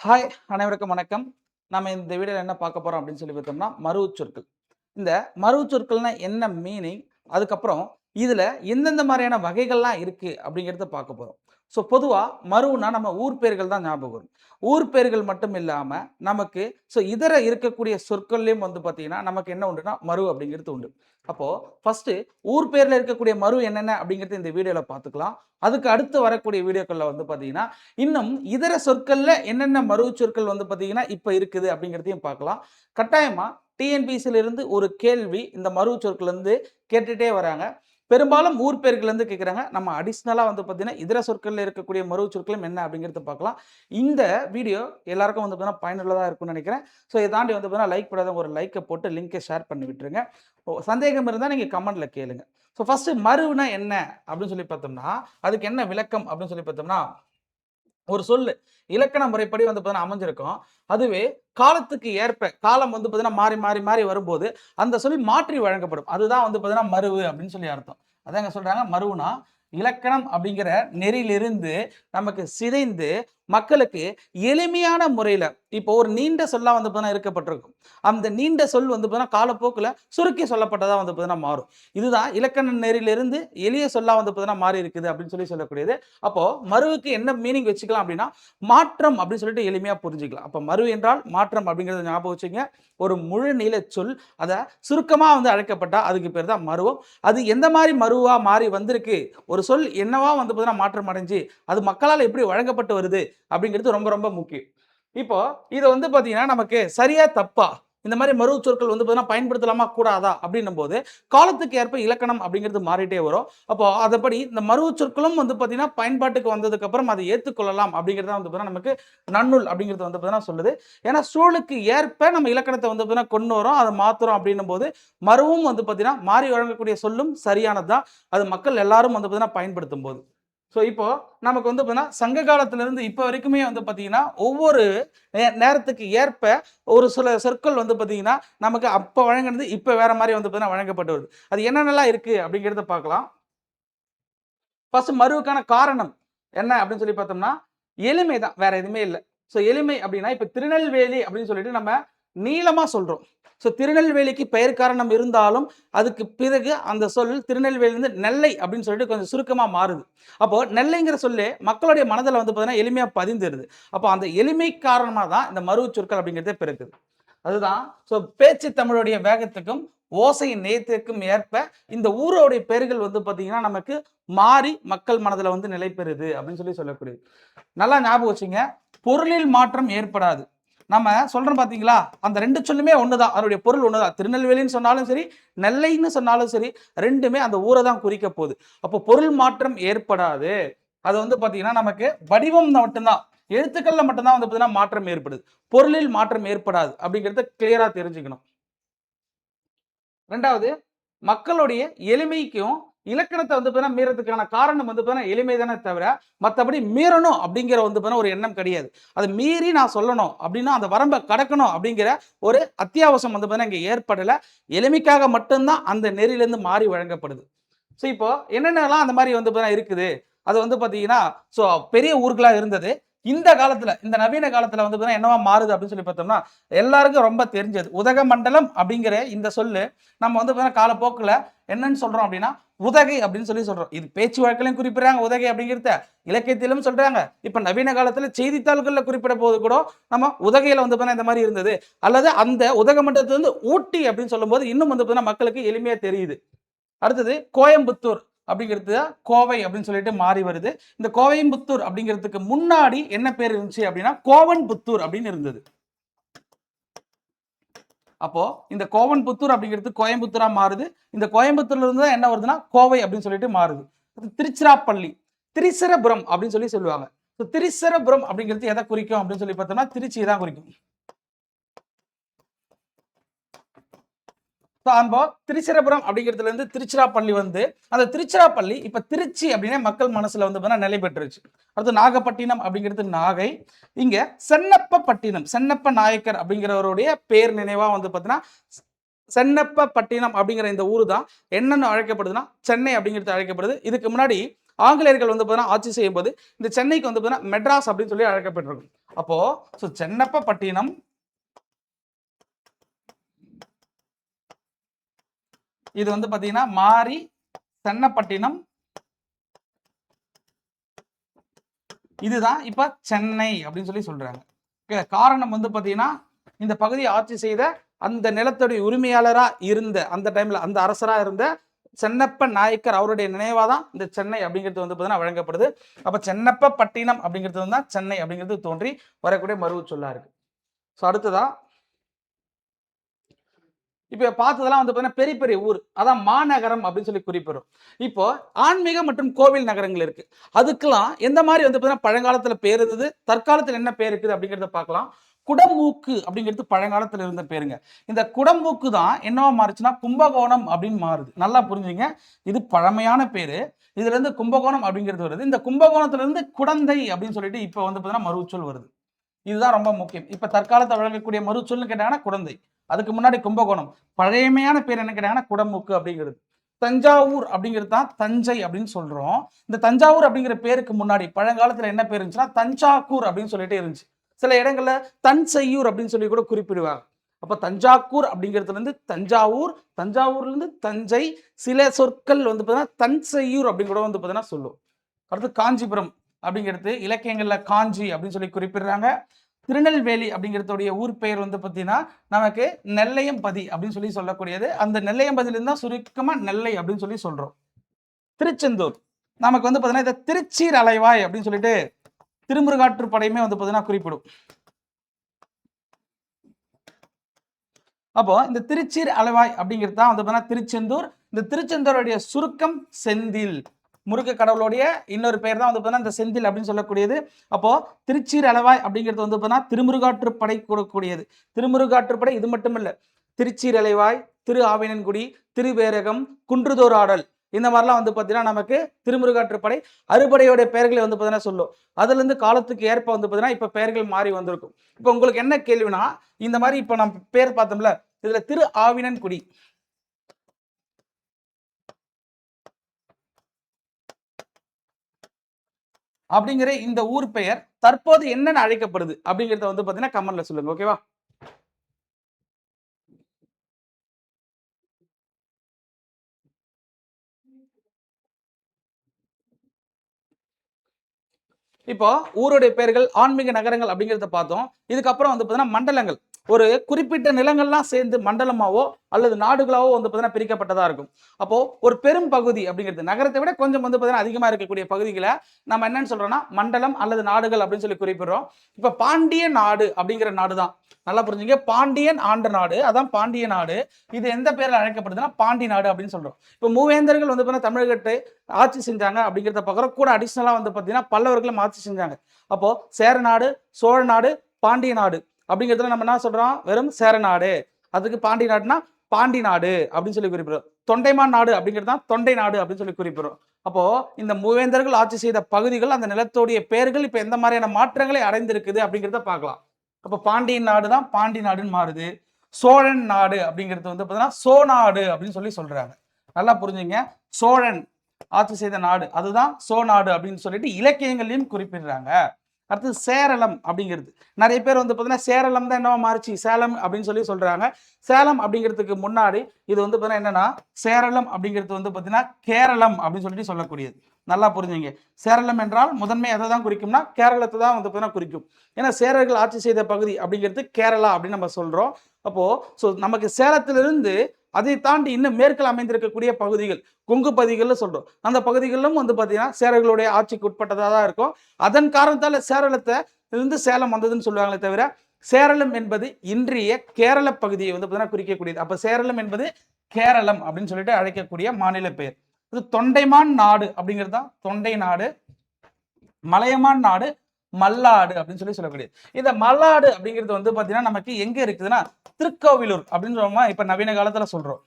Hi அனைவருக்கும் வணக்கம். நம்ம இந்த வீடியோவில் என்ன பார்க்க போகிறோம் அப்படின்னு சொல்லி பார்த்தோம்னா மருவு சொற்கள் இந்த மருவு சொற்கள்னா என்ன மீனிங் அதுக்கப்புறம் இதில் எந்தெந்த மாதிரியான வகைகள்லாம் இருக்குது அப்படிங்கிறத பார்க்க போகிறோம் ஸோ பொதுவாக மருவுனா நம்ம ஊர் பேர்கள் தான் ஞாபகம் வரும். ஊர் பேர்கள் மட்டும் இல்லாமல் நமக்கு ஸோ இதர இருக்கக்கூடிய சொற்கள்லேயும் வந்து பார்த்தீங்கன்னா நமக்கு என்ன உண்டுனா மரு அப்படிங்கிறது உண்டு. அப்போது ஃபஸ்ட்டு ஊர் பேரில் இருக்கக்கூடிய மரு என்னென்ன அப்படிங்கிறது இந்த வீடியோவில் பார்த்துக்கலாம் அதுக்கு அடுத்து வரக்கூடிய வீடியோக்களில் வந்து பார்த்தீங்கன்னா இன்னும் இதர சொற்களில் என்னென்ன மருவு சொற்கள் வந்து பார்த்தீங்கன்னா இப்போ இருக்குது அப்படிங்கிறதையும் பார்க்கலாம் கட்டாயமாக டிஎன்பிசியிலிருந்து ஒரு கேள்வி இந்த மருவு சொற்கள் வந்து கேட்டுகிட்டே வராங்க. பெரும்பாலும் ஊர் பேர்கள்லேருந்து கேட்குறாங்க நம்ம அடிஷ்னலாக வந்து பார்த்தீங்கன்னா இதர சொற்களில் இருக்கக்கூடிய மருவு சொற்களும் என்ன அப்படிங்கிறத பார்க்கலாம். இந்த வீடியோ எல்லாருக்கும் வந்து பார்த்தீங்கன்னா பயனுள்ளதாக இருக்கும்னு நினைக்கிறேன். ஸோ இதை தாண்டி வந்து பார்த்தீங்கன்னா லைக் பண்ணாதவங்க ஒரு லைக்கை போட்டு லிங்கை ஷேர் பண்ணி விட்டுருங்க. ஓ, சந்தேகம் இருந்தால் நீங்கள் கமெண்ட்டில் கேளுங்க. ஸோ ஃபஸ்ட்டு மருவுனா என்ன அப்படின்னு சொல்லி பார்த்தோம்னா அதுக்கு என்ன விளக்கம் அப்படின்னு சொல்லி பார்த்தோம்னா ஒரு சொல்லு. இலக்கண முறைப்படி வந்து பார்த்தீங்கன்னா அமைஞ்சிருக்கும். அதுவே காலத்துக்கு ஏற்ப காலம் வந்து பார்த்தீங்கன்னா மாறி மாறி மாறி வரும்போது அந்த சொல் மாற்றி வழங்கப்படும். அதுதான் வந்து பார்த்தீங்கன்னா மருவு அப்படின்னு சொல்லி அர்த்தம். அதாங்க சொல்றாங்க. மருவுனா இலக்கணம் அப்படிங்கிற நெறியிலிருந்து நமக்கு சிதைந்து மக்களுக்கு எளிமையான முறையில் இப்போ ஒரு நீண்ட சொல்லா வந்து பார்த்தீங்கன்னா இருக்கப்பட்டிருக்கும். அந்த நீண்ட சொல் வந்து பார்த்தீங்கன்னா காலப்போக்கில் சுருக்கி சொல்லப்பட்டதாக வந்து பார்த்தீங்கன்னா மாறும். இதுதான் இலக்கண நெறியிலிருந்து எளிய சொல்லா வந்து பார்த்தீங்கன்னா மாறி இருக்குது அப்படின்னு சொல்லி சொல்லக்கூடியது. அப்போது மருவுக்கு என்ன மீனிங் வச்சுக்கலாம் அப்படின்னா மாற்றம் அப்படின்னு சொல்லிட்டு எளிமையாக புரிஞ்சுக்கலாம். அப்போ மறு என்றால் மாற்றம் அப்படிங்கிறத ஞாபகம் வச்சுங்க. ஒரு முழு நீள சொல் அதை சுருக்கமாக வந்து அழைக்கப்பட்டால் அதுக்கு பேர் தான் மருவம். அது எந்த மாதிரி மருவாக மாறி வந்திருக்கு? ஒரு சொல் என்னவா வந்து பார்த்தீங்கன்னா மாற்றம் அடைஞ்சு அது மக்களால் எப்படி வழங்கப்பட்டு வருது? அப்படிங்கிறது ரொம்ப ரொம்ப முக்கியம். இப்போ இதை வந்து பார்த்தீங்கன்னா நமக்கு சரியா தப்பா இந்த மாதிரி மருவு சொற்கள் வந்து பார்த்தீங்கன்னா பயன்படுத்தலாமா கூடாதா அப்படின்னும் போது காலத்துக்கு ஏற்ப இலக்கணம் அப்படிங்கிறது மாறிட்டே வரும். அப்போ அதைப்படி இந்த மருவு சொற்களும் வந்து பார்த்தீங்கன்னா பயன்பாட்டுக்கு வந்ததுக்கு அப்புறம் அதை ஏற்றுக்கொள்ளலாம் அப்படிங்கிறத வந்து பார்த்தீங்கன்னா நமக்கு நன்னூல் அப்படிங்கிறது வந்து பார்த்தீங்கன்னா சொல்லுது. ஏன்னா சூழலுக்கு ஏற்ப நம்ம இலக்கணத்தை வந்து பார்த்தீங்கன்னா கொண்டு வரோம் அதை மாத்துறோம் அப்படின்னும் போது மருவும் வந்து பார்த்தீங்கன்னா மாறி வழங்கக்கூடிய சொல்லும் சரியானது தான் அது மக்கள் எல்லாரும் வந்து பார்த்தீங்கன்னா பயன்படுத்தும் போது ஸோ இப்போ நமக்கு வந்து பார்த்தீங்கன்னா சங்க காலத்திலிருந்து இப்போ வரைக்குமே வந்து பார்த்தீங்கன்னா ஒவ்வொரு நே- நேரத்துக்கு ஏற்ப ஒரு சில சொற்கள் வந்து பார்த்தீங்கன்னா நமக்கு அப்போ வழங்கினது இப்போ வேற மாதிரி வந்து பார்த்தீங்கன்னா வழங்கப்பட்டு வருது. அது என்னென்னலாம் இருக்கு அப்படிங்கிறத பார்க்கலாம். ஃபர்ஸ்ட் மருவுக்கான காரணம் என்ன அப்படின்னு சொல்லி பார்த்தோம்னா எளிமை தான். வேற எதுவுமே இல்லை. ஸோ எளிமை அப்படின்னா இப்போ திருநெல்வேலி அப்படின்னு சொல்லிட்டு நம்ம நீளமாக சொல்கிறோம் ஸோ திருநெல்வேலிக்கு பெயர் காரணம் இருந்தாலும் அதுக்கு பிறகு அந்த சொல் திருநெல்வேலியிலிருந்து நெல்லை அப்படின்னு சொல்லிட்டு கொஞ்சம் சுருக்கமாக மாறுது. அப்போது நெல்லைங்கிற சொல்லு மக்களுடைய மனதில் வந்து பார்த்தீங்கன்னா எளிமையாக பதிந்துருது. அப்போ அந்த எளிமை காரணமாக தான் இந்த மருவு சொற்கள் அப்படிங்கிறதே பிறக்குது. அதுதான். ஸோ பேச்சு தமிழுடைய வேகத்துக்கும் ஓசையின் நேயத்திற்கும் ஏற்ப இந்த ஊரோடைய பெயர்கள் வந்து பார்த்தீங்கன்னா நமக்கு மாறி மக்கள் மனதில் வந்து நிலை பெறுது அப்படின்னு சொல்லி சொல்லக்கூடியது. நல்லா ஞாபகம் வச்சுங்க. பொருளில் மாற்றம் ஏற்படாது. நம்ம சொல்றோம் பாத்தீங்களா? அந்த ரெண்டு சொல்லுமே ஒண்ணுதான். அதனுடைய பொருள் ஒண்ணுதான். திருநெல்வேலின்னு சொன்னாலும் சரி நெல்லைன்னு சொன்னாலும் சரி ரெண்டுமே அந்த ஊரை தான் குறிக்க போகுது. அப்போ பொருள் மாற்றம் ஏற்படாது. அது வந்து பாத்தீங்கன்னா நமக்கு வடிவம் மட்டும்தான். எழுத்துக்கள்ல மட்டும்தான் வந்து பார்த்தீங்கன்னா மாற்றம் ஏற்படுது. பொருளில் மாற்றம் ஏற்படாது அப்படிங்கிறத கிளியரா தெரிஞ்சுக்கணும். ரெண்டாவது மக்களுடைய எளிமைக்கும் இலக்கணத்தை வந்து பார்த்தீங்கன்னா மீறதுக்கான காரணம் வந்து பார்த்தீங்கன்னா எளிமை தானே தவிர மற்றபடி மீறணும் அப்படிங்கிற வந்து பார்த்தீங்கன்னா ஒரு எண்ணம் கிடையாது. அதை மீறி நான் சொல்லணும் அப்படின்னா அந்த வரம்பை கடக்கணும் அப்படிங்கிற ஒரு அத்தியாவசியம் வந்து பார்த்தீங்கன்னா இங்கே ஏற்படலை. எளிமைக்காக மட்டும்தான் அந்த நெறியிலேருந்து மாறி வழங்கப்படுது. ஸோ இப்போ என்னென்னலாம் அந்த மாதிரி வந்து பார்த்தீங்கன்னா இருக்குது? அது வந்து பார்த்தீங்கன்னா ஸோ பெரிய ஊர்களாக இருந்தது. இந்த காலத்துல இந்த நவீன காலத்துல வந்து பார்த்தீங்கன்னா என்னவா மாறுது அப்படின்னு சொல்லி பார்த்தோம்னா எல்லாருக்கும் ரொம்ப தெரிஞ்சது. உதகமண்டலம் அப்படிங்கிற இந்த சொல்லு நம்ம வந்து பார்த்தீங்கன்னா காலப்போக்கில் என்னன்னு சொல்றோம் அப்படின்னா உதகை அப்படின்னு சொல்லி சொல்றோம். இது பேச்சு வழக்கிலையும் குறிப்பிடுறாங்க உதகை அப்படிங்கிறத இலக்கியத்திலும் சொல்றாங்க. இப்ப நவீன காலத்துல செய்தித்தாள்கள்ல குறிப்பிட போது கூட நம்ம உதகையில வந்து பார்த்தீங்கன்னா இந்த மாதிரி இருந்தது. அல்லது அந்த உதகமண்டலத்துல இருந்து ஊட்டி அப்படின்னு சொல்லும்போது இன்னும் வந்து பார்த்தீங்கன்னா மக்களுக்கு எளிமையா தெரியுது. அடுத்தது கோயம்புத்தூர் அப்படிங்கிறது தான் கோவை அப்படின்னு சொல்லிட்டு மாறி வருது. இந்த கோயம்புத்தூர் அப்படிங்கிறதுக்கு முன்னாடி என்ன பேர் இருந்துச்சு அப்படின்னா கோவன்புத்தூர் அப்படின்னு இருந்தது. அப்போ இந்த கோவன்புத்தூர் அப்படிங்கிறது கோயம்புத்தூரா மாறுது. இந்த கோயம்புத்தூர்ல இருந்து தான் என்ன வருதுன்னா கோவை அப்படின்னு சொல்லிட்டு மாறுது. அது திருச்சிராப்பள்ளி திரிசரபுரம் அப்படின்னு சொல்லி சொல்லுவாங்க. திரிசரபுரம் அப்படிங்கிறது எதை குறிக்கும் அப்படின்னு சொல்லி பார்த்தோம்னா திருச்சியை தான் குறிக்கும். So, திருச்சிரபுரம் திருச்சிராபுரம் அப்படிங்கிறதுல இருந்து திருச்சிராப்பள்ளி வந்து அந்த திருச்சிராப்பள்ளி இப்ப திருச்சி அப்படின்னே மக்கள் மனசுல வந்து பார்த்தீங்கன்னா நிலை பெற்றுருச்சு. அடுத்து நாகப்பட்டினம் அப்படிங்கிறது நாகை. இங்க சென்னப்பப்பட்டினம் சென்னப்ப நாயக்கர் அப்படிங்கிறவருடைய பேர் நினைவா வந்து பார்த்தீங்கன்னா சென்னப்பப்பட்டினம் அப்படிங்கிற இந்த ஊர் தான் என்னென்ன அழைக்கப்படுதுன்னா சென்னை அப்படிங்கிறது அழைக்கப்படுது. இதுக்கு முன்னாடி ஆங்கிலேயர்கள் வந்து பார்த்தீங்கன்னா ஆட்சி செய்யும்போது இந்த சென்னைக்கு வந்து பார்த்தீங்கன்னா மெட்ராஸ் அப்படின்னு சொல்லி அழைக்கப்பட்டிருக்கும். அப்போ ஸோ சென்னப்பப்பட்டினம் இது வந்து பார்த்தீங்கன்னா மாரி சென்னப்பட்டினம். இதுதான் இப்ப சென்னை அப்படின்னு சொல்லி சொல்றாங்க. காரணம் வந்து பாத்தீங்கன்னா இந்த பகுதியை ஆட்சி செய்த அந்த நிலத்துடைய உரிமையாளரா இருந்த அந்த டைம்ல அந்த அரசரா இருந்த சென்னப்ப நாயக்கர் அவருடைய நினைவாக தான் இந்த சென்னை அப்படிங்கிறது வந்து பார்த்தீங்கன்னா வழங்கப்படுது. அப்ப சென்னப்ப பட்டினம் அப்படிங்கிறது வந்து தான் சென்னை அப்படிங்கிறது தோன்றி வரக்கூடிய மருவு சொல்லா இருக்கு. ஸோ அடுத்ததான் இப்போ பார்த்ததெல்லாம் வந்து பார்த்தீங்கன்னா பெரிய பெரிய ஊர். அதான் மாநகரம் அப்படின்னு சொல்லி குறிப்பிடும் இப்போ ஆன்மீக மற்றும் கோவில் நகரங்கள் இருக்கு. அதுக்கெல்லாம் எந்த மாதிரி வந்து பார்த்தீங்கன்னா பழங்காலத்தில் பேர் இருந்தது தற்காலத்தில் என்ன பேர் இருக்குது அப்படிங்கிறத பார்க்கலாம். குடமூக்கு அப்படிங்கிறது பழங்காலத்தில் இருந்த பேருங்க. இந்த குடமூக்கு தான் என்னவா மாறுச்சுன்னா கும்பகோணம் அப்படின்னு மாறுது. நல்லா புரிஞ்சுங்க. இது பழமையான பேரு. இதுல இருந்து கும்பகோணம் அப்படிங்கிறது வருது. இந்த கும்பகோணத்துல இருந்து குடந்தை அப்படின்னு சொல்லிட்டு இப்போ வந்து பார்த்தீங்கன்னா மறுச்சொல் வருது. இதுதான் ரொம்ப முக்கியம். இப்போ தற்காலத்தை வழங்கக்கூடிய மறுச்சொல்னு கேட்டாங்கன்னா குடந்தை. அதுக்கு முன்னாடி கும்பகோணம். பழையமையான பேர் என்ன கேட்டாங்கன்னா குடமுக்கு அப்படிங்கிறது. தஞ்சாவூர் அப்படிங்கிறது தான் தஞ்சை அப்படின்னு சொல்றோம். இந்த தஞ்சாவூர் அப்படிங்கிற பேருக்கு முன்னாடி பழங்காலத்துல என்ன பேர் இருந்துச்சுன்னா தஞ்சாக்கூர் அப்படின்னு சொல்லிட்டு இருந்துச்சு. சில இடங்கள்ல தஞ்சையூர் அப்படின்னு சொல்லி கூட குறிப்பிடுவாங்க. அப்ப தஞ்சாக்கூர் அப்படிங்கிறதுல இருந்து தஞ்சாவூர் தஞ்சாவூர்ல இருந்து தஞ்சை சில சொற்கள் வந்து பார்த்தீங்கன்னா தஞ்சையூர் அப்படின்னு கூட வந்து பார்த்தீங்கன்னா சொல்லும். அடுத்து காஞ்சிபுரம் அப்படிங்கிறது இலக்கியங்கள்ல காஞ்சி அப்படின்னு சொல்லி குறிப்பிடுறாங்க. திருநெல்வேலி அப்படிங்கிறதுடைய ஊர் பெயர் வந்து பார்த்தீங்கன்னா நமக்கு நெல்லையம்பதி அப்படின்னு சொல்லி சொல்லக்கூடியது. அந்த நெல்லையம்பதியிலிருந்து தான் சுருக்கமா நெல்லை அப்படின்னு சொல்லி சொல்றோம். திருச்செந்தூர். நமக்கு வந்து பார்த்தீங்கன்னா இந்த திருச்சீர் அலைவாய் அப்படின்னு சொல்லிட்டு திருமுருகாற்று படையுமே வந்து பார்த்தீங்கன்னா குறிப்பிடும். அப்போ இந்த திருச்சீர் அலைவாய் அப்படிங்கிறது தான் வந்து பார்த்தீங்கன்னா திருச்செந்தூர். இந்த திருச்செந்தூருடைய சுருக்கம் செந்தில். முருக கடவுளுடைய இன்னொரு பேர் தான் வந்து பார்த்தீங்கன்னா இந்த செந்தில் அப்படின்னு சொல்லக்கூடியது. அப்போ திருச்சீர் அளவாய் அப்படிங்கிறது வந்து பார்த்தீங்கன்னா திருமுருகாற்றுப்படை கூடக்கூடியது திருமுருகாற்றுப்படை இது மட்டும் திருச்சீர் அலைவாய் திரு ஆவினன்குடி திருவேரகம் குன்றுதோர் ஆடல் இந்த மாதிரிலாம் வந்து பார்த்தீங்கன்னா நமக்கு திருமுருகாற்றுப்படை படை பெயர்களை வந்து பார்த்தீங்கன்னா சொல்லும். அதுலேருந்து காலத்துக்கு ஏற்ப வந்து பார்த்தீங்கன்னா இப்போ பெயர்கள் மாறி வந்திருக்கும். இப்போ உங்களுக்கு என்ன கேள்வினா இந்த மாதிரி இப்போ நம்ம பேர் பார்த்தோம்ல இதில் திரு ஆவினன்குடி. அப்படிங்கிற இந்த ஊர் பெயர் தற்போது என்னென்ன அழைக்கப்படுது அப்படிங்கறத வந்து பார்த்தீங்கன்னா கமெண்ட்ல சொல்லுங்க ஓகேவா இப்போ ஊருடைய பெயர்கள் ஆன்மீக நகரங்கள் அப்படிங்கிறத பார்த்தோம். இதுக்கப்புறம் வந்து பார்த்தீங்கன்னா மண்டலங்கள். ஒரு குறிப்பிட்ட நிலங்கள்லாம் சேர்ந்து மண்டலமாவோ அல்லது நாடுகளாவோ வந்து பார்த்தீங்கன்னா பிரிக்கப்பட்டதாக இருக்கும். அப்போது ஒரு பெரும் பகுதி அப்படிங்கிறது நகரத்தை விட கொஞ்சம் வந்து பார்த்தீங்கன்னா அதிகமாக இருக்கக்கூடிய பகுதிகளை நம்ம என்னன்னு சொல்கிறோன்னா மண்டலம் அல்லது நாடுகள் அப்படின்னு சொல்லி குறிப்பிடுறோம். இப்போ பாண்டிய நாடு அப்படிங்கிற நாடு தான் நல்லா புரிஞ்சுங்க. பாண்டியன் ஆண்ட நாடு. அதான் பாண்டிய நாடு. இது எந்த பேரில் அழைக்கப்படுதுன்னா பாண்டி நாடு அப்படின்னு சொல்கிறோம் இப்போ மூவேந்தர்கள் வந்து பார்த்தீங்கன்னா தமிழகத்தை ஆட்சி செஞ்சாங்க அப்படிங்கிறத பார்க்குறோம். கூட அடிஷ்னலாக வந்து பார்த்தீங்கன்னா பல்லவர்களும் ஆட்சி செஞ்சாங்க. அப்போது சேர நாடு சோழ நாடு பாண்டிய நாடு. அப்படிங்கிறதுல நம்ம என்ன சொல்றோம்? வெறும் சேர நாடு. அதுக்கு பாண்டி நாடுனா பாண்டி நாடு அப்படின்னு சொல்லி குறிப்பிடுறோம். தொண்டைமான் நாடு அப்படிங்கிறது தான் தொண்டை நாடு அப்படின்னு சொல்லி குறிப்பிடுறோம். அப்போ இந்த மூவேந்தர்கள் ஆட்சி செய்த பகுதிகள் அந்த நிலத்தோடைய பெயர்கள் இப்ப எந்த மாதிரியான மாற்றங்களை அடைந்திருக்குது அப்படிங்கிறத பார்க்கலாம். அப்போ பாண்டியன் நாடு தான் பாண்டி நாடுன்னு மாறுது. சோழன் நாடு அப்படிங்கிறது வந்து பார்த்தீங்கன்னா சோநாடு அப்படின்னு சொல்லி சொல்றாங்க. நல்லா புரிஞ்சுங்க. சோழன் ஆட்சி செய்த நாடு அதுதான் சோ நாடு அப்படின்னு சொல்லிட்டு இலக்கியங்களையும் குறிப்பிடுறாங்க. அடுத்து சேரளம் அப்படிங்கிறது. நிறைய பேர் வந்து பார்த்தீங்கன்னா சேரளம் தான் என்னவா மாறுச்சு? சேலம் அப்படின்னு சொல்லி சொல்கிறாங்க சேலம் அப்படிங்கிறதுக்கு முன்னாடி இது வந்து பார்த்தீங்கன்னா என்னன்னா சேரளம் அப்படிங்கிறது வந்து பார்த்தீங்கன்னா கேரளம் அப்படின்னு சொல்லிட்டு சொல்லக்கூடியது. நல்லா புரிஞ்சுங்க. சேரளம் என்றால் முதன்மை எதை தான் குறிக்கும்னா கேரளத்தை தான் வந்து பார்த்தீங்கன்னா குறிக்கும். ஏன்னா சேரர்கள் ஆட்சி செய்த பகுதி அப்படிங்கிறது கேரளா அப்படின்னு நம்ம சொல்கிறோம் அப்போது ஸோ நமக்கு சேலத்திலிருந்து அதை தாண்டி இன்னும் மேற்கில் அமைந்திருக்கக்கூடிய பகுதிகள் கொங்கு பகுதிகள்னு சொல்றோம். அந்த பகுதிகளிலும் வந்து பார்த்தீங்கன்னா சேரர்களுடைய ஆட்சிக்கு உட்பட்டதாக தான் இருக்கும். அதன் காரணத்தால் சேரளத்தை இருந்து சேலம் வந்ததுன்னு சொல்லுவாங்களே தவிர சேரளம் என்பது இன்றைய கேரள பகுதியை வந்து பார்த்தீங்கன்னா குறிக்கக்கூடியது. அப்போ சேரளம் என்பது கேரளம் அப்படின்னு சொல்லிட்டு அழைக்கக்கூடிய மாநில பெயர். இது தொண்டைமான் நாடு அப்படிங்கிறது தான் தொண்டை நாடு மலையமான் நாடு மல்லாடு அப்படின்னு சொல்லி சொல்லக்கூடியது. இந்த மல்லாடு அப்படிங்கிறது வந்து பாத்தீங்கன்னா நமக்கு எங்க இருக்குதுன்னா திருக்கோவிலூர் அப்படின்னு சொல்லுவோமா? இப்ப நவீன காலத்துல சொல்றோம்.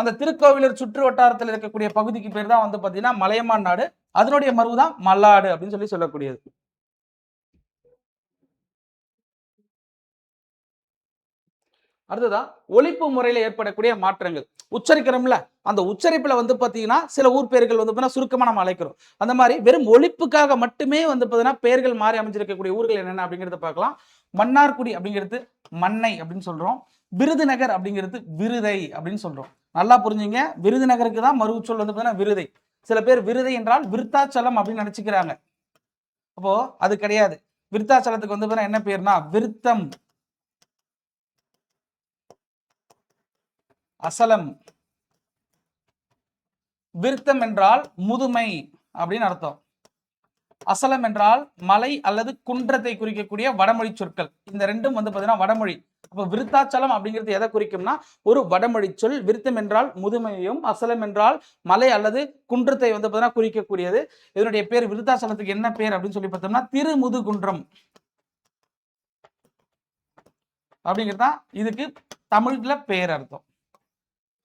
அந்த திருக்கோவிலூர் சுற்று வட்டாரத்தில் இருக்கக்கூடிய பகுதிக்கு பேர் தான் வந்து பாத்தீங்கன்னா மலையமான் நாடு. அதனுடைய மருவு தான் மல்லாடு அப்படின்னு சொல்லி சொல்லக்கூடியது. அடுத்ததான் ஒழிப்பு முறையில் ஏற்படக்கூடிய மாற்றங்கள். உச்சரிக்கிறோம்ல அந்த உச்சரிப்பில் வந்து பார்த்தீங்கன்னா சில ஊர் பேர்கள் வந்து பார்த்தீங்கன்னா சுருக்கமாக நம்ம அழைக்கிறோம். அந்த மாதிரி வெறும் ஒழிப்புக்காக மட்டுமே வந்து பார்த்தீங்கன்னா பேர்கள் மாறி அமைஞ்சிருக்கக்கூடிய ஊர்கள் என்னென்ன அப்படிங்கிறத பார்க்கலாம். மன்னார்குடி அப்படிங்கிறது மண்ணை அப்படின்னு சொல்கிறோம் விருதுநகர் அப்படிங்கிறது விருதை அப்படின்னு சொல்கிறோம் நல்லா புரிஞ்சுங்க. விருதுநகருக்கு தான் மறுச்சொல் வந்து பார்த்தீங்கன்னா விருதை. சில பேர் விருதை என்றால் விருத்தாச்சலம் அப்படின்னு நினச்சிக்கிறாங்க. அப்போது அது கிடையாது. விருத்தாச்சலத்துக்கு வந்து பார்த்தீங்கன்னா என்ன பேர்னா விருத்தம். அசலம். விருத்தம் என்றால் முதுமை அப்படின்னு அர்த்தம். அசலம் என்றால் மலை அல்லது குன்றத்தை குறிக்கக்கூடிய வடமொழி சொற்கள். இந்த ரெண்டும் வந்து பார்த்தீங்கன்னா வடமொழி. அப்போ விருத்தாச்சலம் அப்படிங்கிறது எதை குறிக்கும்னா ஒரு வடமொழி சொல். விருத்தம் என்றால் முதுமையும் அசலம் என்றால் மலை அல்லது குன்றத்தை வந்து பார்த்தீங்கன்னா குறிக்கக்கூடியது. இதனுடைய பேர் விருத்தாச்சலத்துக்கு என்ன பேர் அப்படின்னு சொல்லி பார்த்தோம்னா திருமுதுகுன்றம். அப்படிங்கிறது தான் இதுக்கு தமிழ்ல பேர் அர்த்தம்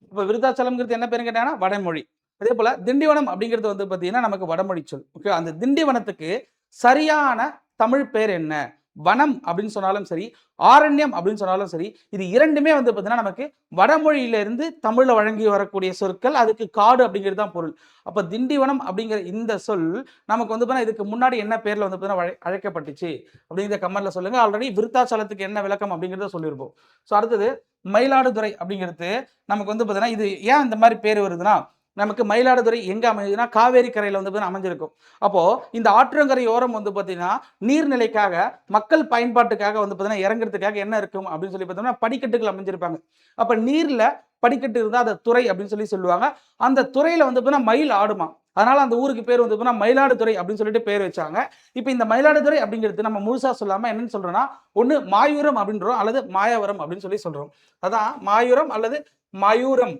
இப்போ விருத்தாச்சலம்ங்கிறது என்ன பேருன்னு கேட்டாங்கன்னா வடமொழி. அதே போல திண்டிவனம் அப்படிங்கிறது வந்து பார்த்தீங்கன்னா நமக்கு வடமொழி சொல். ஓகே அந்த திண்டிவனத்துக்கு சரியான தமிழ் பேர் என்ன? வனம் அப்படின்னு சொன்னாலும் சரி ஆரண்யம் அப்படின்னு சொன்னாலும் சரி இது இரண்டுமே வந்து பார்த்தீங்கன்னா நமக்கு வடமொழியிலிருந்து தமிழில் வழங்கி வரக்கூடிய சொற்கள் அதுக்கு காடு அப்படிங்கிறது தான் பொருள். அப்போ திண்டிவனம் அப்படிங்கிற இந்த சொல் நமக்கு வந்து பார்த்தீங்கன்னா இதுக்கு முன்னாடி என்ன பேரில் வந்து பார்த்தீங்கன்னா அழைக்கப்பட்டுச்சு அப்படிங்கிற கமெண்ட்ல சொல்லுங்க. ஆல்ரெடி விருத்தாச்சலத்துக்கு என்ன விளக்கம் அப்படிங்கிறத சொல்லியிருப்போம். ஸோ அடுத்தது மயிலாடுதுறை அப்படிங்கிறது நமக்கு வந்து பார்த்தீங்கன்னா இது ஏன் இந்த மாதிரி பேர் வருதுன்னா நமக்கு மயிலாடுதுறை எங்கே அமைஞ்சதுன்னா காவேரி கரையில் வந்து பார்த்தீங்கன்னா அமைஞ்சிருக்கும். அப்போது இந்த ஆற்றங்கரை ஓரம் வந்து பார்த்தீங்கன்னா நீர்நிலைக்காக மக்கள் பயன்பாட்டுக்காக வந்து பார்த்தீங்கன்னா இறங்குறதுக்காக என்ன இருக்கும் அப்படின்னு சொல்லி பார்த்தோம்னா படிக்கட்டுகள் அமைஞ்சிருப்பாங்க. அப்போ நீரில் படிக்கட்டு இருந்தால் அதை துறை அப்படின்னு சொல்லி சொல்லுவாங்க. அந்த துறையில் வந்து பார்த்தீங்கன்னா மயில் ஆடுமா? அதனால அந்த ஊருக்கு பேர் வந்து பார்த்தீங்கன்னா மயிலாடுதுறை அப்படின்னு சொல்லிட்டு பேர் வச்சாங்க. இப்போ இந்த மயிலாடுதுறை அப்படிங்கிறது நம்ம முழுசா சொல்லாமல் என்னன்னு சொல்கிறோன்னா ஒன்று மாயூரம் அப்படின்றோம் அல்லது மாயாவரம் அப்படின்னு சொல்லி சொல்கிறோம் அதான் மாயூரம் அல்லது மயூரம்.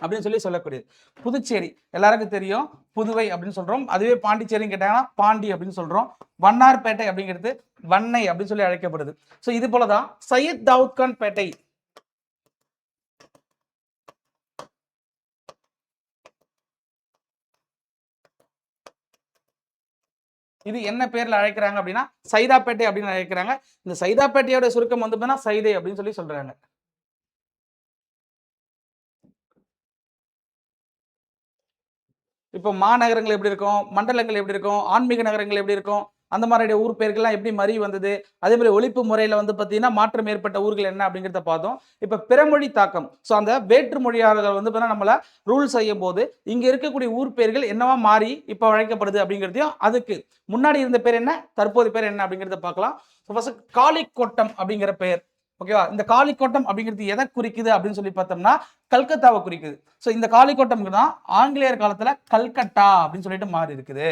அப்படின்னு சொல்லி சொல்லக்கூடியது. புதுச்சேரி. எல்லாருக்கும் தெரியும். புதுவை அப்படின்னு சொல்றோம். அதுவே பாண்டிச்சேரின்னு கேட்டாங்கன்னா பாண்டி அப்படின்னு சொல்றோம். வண்ணார்பேட்டை அப்படிங்கிறது வண்ணை அப்படின்னு சொல்லி அழைக்கப்படுது. ஸோ இது போலதான் சையத் தாவூத் கான் பேட்டை. இது என்ன பேர்ல அழைக்கிறாங்க அப்படின்னா சைதாப்பேட்டை அப்படின்னு அழைக்கிறாங்க. இந்த சைதாப்பேட்டையோட சுருக்கம் வந்து சைதை அப்படின்னு சொல்லி சொல்றாங்க. இப்போ மாநகரங்கள் எப்படி இருக்கும்? மண்டலங்கள் எப்படி இருக்கும்? ஆன்மீக நகரங்கள் எப்படி இருக்கும்? அந்த மாதிரி ஊர் பெயர்கள்லாம் எப்படி மறி வந்தது? அதே மாதிரி ஒழிப்பு முறையில் வந்து பார்த்தீங்கன்னா மாற்றம் ஏற்பட்ட ஊர்கள் என்ன அப்படிங்கிறத பார்த்தோம். இப்போ பிறமொழி தாக்கம். ஸோ அந்த வேற்று மொழியாளர்கள் வந்து பார்த்தீங்கன்னா நம்மளை ரூல் செய்யும் போது இங்கே இருக்கக்கூடிய ஊர் பெயர்கள் என்னவா மாறி இப்போ அழைக்கப்படுது அப்படிங்கிறதையும் அதுக்கு முன்னாடி இருந்த பேர் என்ன? தற்போது பேர் என்ன அப்படிங்கிறத பார்க்கலாம். ஃபர்ஸ்ட் காளிக்கோட்டம் அப்படிங்கிற பெயர். ஓகேவா? இந்த காளிக்கோட்டம் அப்படிங்கிறது எதை குறிக்குது அப்படின்னு சொல்லி பார்த்தோம்னா கல்கத்தாவை குறிக்குது. ஸோ இந்த காளிக்கோட்டம் தான் ஆங்கிலேயர் காலத்தில் கல்கட்டா அப்படின்னு சொல்லிட்டு மாறி இருக்குது.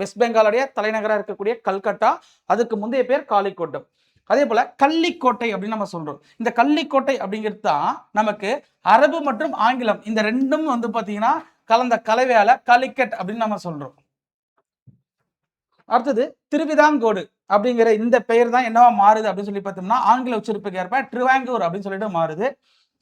வெஸ்ட் பெங்காலுடைய தலைநகராக இருக்கக்கூடிய கல்கட்டா அதுக்கு முந்தைய பேர் காளிக்கோட்டம் அதே போல கள்ளிக்கோட்டை அப்படின்னு நம்ம சொல்றோம். இந்த கள்ளிக்கோட்டை அப்படிங்கிறது தான் நமக்கு அரபு மற்றும் ஆங்கிலம் இந்த ரெண்டும் வந்து பார்த்தீங்கன்னா கலந்த கலவையால கலிக்கட் அப்படின்னு நம்ம சொல்றோம். அடுத்தது திருவிதாங்கோடு அப்படிங்கிற இந்த பெயர் தான் என்னவா மாறுது அப்படின்னு சொல்லி பார்த்தோம்னா ஆங்கில உச்சரிப்புக்கு ஏற்ப ட்ரிவாங்கூர் அப்படின்னு சொல்லிட்டு மாறுது.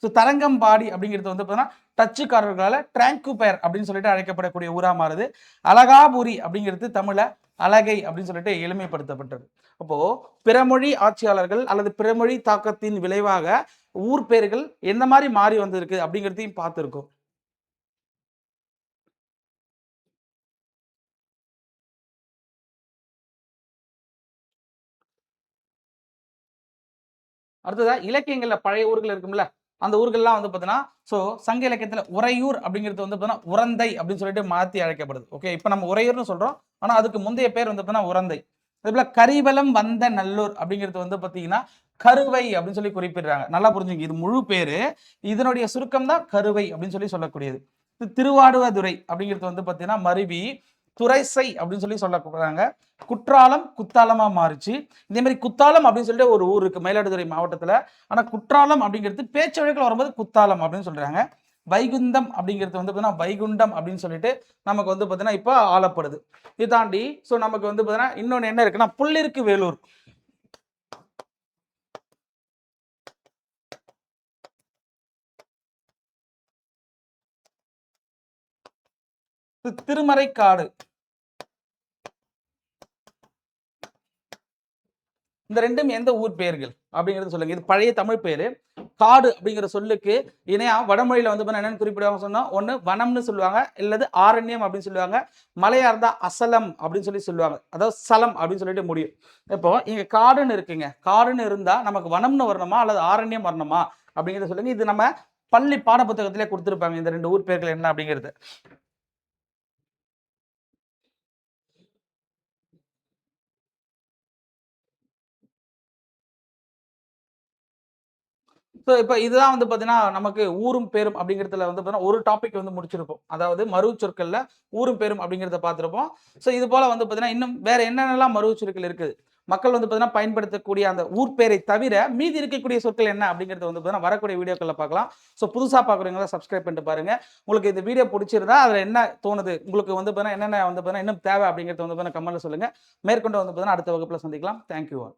ஸோ தரங்கம்பாடி அப்படிங்கிறது வந்து பார்த்தீங்கன்னா டச்சுக்காரர்களால் ட்ராங்குபயர் அப்படின்னு சொல்லிட்டு அழைக்கப்படக்கூடிய ஊராக மாறுது. அழகாபுரி அப்படிங்கிறது தமிழ அழகை அப்படின்னு சொல்லிட்டு எளிமைப்படுத்தப்பட்டது. அப்போ பிறமொழி ஆட்சியாளர்கள் அல்லது பிறமொழி தாக்கத்தின் விளைவாக ஊர் பேர்கள் எந்த மாதிரி மாறி வந்திருக்கு அப்படிங்கிறதையும் பார்த்துருக்கோம். அடுத்ததா இலக்கியங்கள்ல பழைய ஊர்கள் இருக்கும்ல அந்த ஊர்கள்லாம் வந்து பார்த்தீங்கன்னா ஸோ சங்க இலக்கியத்தில் உறையூர் அப்படிங்கிறது வந்து பார்த்தீங்கன்னா உரந்தை அப்படின்னு சொல்லிட்டு மாற்றி அழைக்கப்படுது. ஓகே இப்போ நம்ம உறையூர்னு சொல்கிறோம் ஆனால் அதுக்கு முந்தைய பேர் வந்து பார்த்தீங்கன்னா உரந்தை. அதே போல் கரிவலம் வந்த நல்லூர் அப்படிங்கிறது வந்து பார்த்தீங்கன்னா கருவை அப்படின்னு சொல்லி குறிப்பிடுறாங்க. நல்லா புரிஞ்சுங்க இது முழு பேர். இதனுடைய சுருக்கம் தான் கருவை அப்படின்னு சொல்லி சொல்லக்கூடியது. திருவாடுவதுறை அப்படிங்கிறது வந்து பார்த்தீங்கன்னா மருவி துரைசை அப்படின்னு சொல்லி சொல்லப்படுறாங்க. குற்றாலம் குத்தாலமாக மாறுச்சு. இதே மாதிரி குத்தாலம் அப்படின்னு சொல்லிட்டு ஒரு ஊர் இருக்கு மயிலாடுதுறை மாவட்டத்தில். ஆனால் குற்றாலம் அப்படிங்கிறது பேச்சு வழக்கில் வரும்போது குத்தாலம் அப்படின்னு சொல்றாங்க. வைகுந்தம் அப்படிங்கிறது வந்து பார்த்தீங்கன்னா வைகுண்டம் அப்படின்னு சொல்லிட்டு நமக்கு வந்து பார்த்தீங்கன்னா இப்போ ஆளப்படுது. இது தாண்டி ஸோ நமக்கு வந்து பார்த்தீங்கன்னா இன்னொன்று என்ன இருக்குன்னா புள்ளிருக்கு வேலூர். திருமறைக்காடு. இந்த ரெண்டும் எந்த ஊர் பெயர்கள் அப்படிங்கிறது சொல்லுங்க. இது பழைய தமிழ் பேரு. காடு அப்படிங்கிற சொல்லுக்கு இணையா வடமொழியில வந்து என்னன்னு குறிப்பிடுவாங்க சொன்னா ஒண்ணு வனம்னு சொல்லுவாங்க இல்லது ஆரண்யம் அப்படின்னு சொல்லுவாங்க மலையா இருந்தா அசலம் அப்படின்னு சொல்லி சொல்லுவாங்க. அதாவது சலம் அப்படின்னு சொல்லிட்டு முடியும். இப்போ இங்க காடுன்னு இருக்குங்க. காடுன்னு இருந்தா நமக்கு வனம்னு வரணுமா அல்லது ஆரண்யம் வரணுமா அப்படிங்கிறத சொல்லுங்க. இது நம்ம பள்ளி பாட புத்தகத்திலே கொடுத்துருப்பாங்க. இந்த ரெண்டு ஊர் பேர்கள் என்ன அப்படிங்கிறது. ஸோ இப்போ இதுதான் வந்து பார்த்தீங்கன்னா நமக்கு ஊரும் பேரும் அப்படிங்கிறதுல வந்து பார்த்தீங்கன்னா ஒரு டாபிக் வந்து முடிச்சிருப்போம். அதாவது மருவு சொற்களில் ஊரும் பேரும் அப்படிங்கிறத பார்த்துருப்போம். ஸோ இது போல் வந்து பார்த்தீங்கன்னா இன்னும் வேற என்னென்னலாம் மருவு சொற்கள் இருக்குது? மக்கள் வந்து பார்த்தீங்கன்னா பயன்படுத்தக்கூடிய அந்த ஊர் பேரை தவிர மீதி இருக்கக்கூடிய சொற்கள் என்ன அப்படிங்கிறது வந்து பார்த்தீங்கன்னா வரக்கூடிய வீடியோக்களில் பார்க்கலாம். ஸோ புதுசாக பார்க்குறீங்களா சப்ஸ்கிரைப் பண்ணிட்டு பாருங்கள் உங்களுக்கு இந்த வீடியோ பிடிச்சிருந்தா அதில் என்ன தோணுது? உங்களுக்கு வந்து பார்த்தீங்கன்னா என்னென்ன வந்து பார்த்தீங்கன்னா இன்னும் தேவை அப்படிங்கிறது வந்து பார்த்தீங்கன்னா கமெண்ட்டில் சொல்லுங்கள் மேற்கொண்டு வந்து பார்த்தீங்கன்னா அடுத்த வகுப்பில் சந்திக்கலாம். Thank you all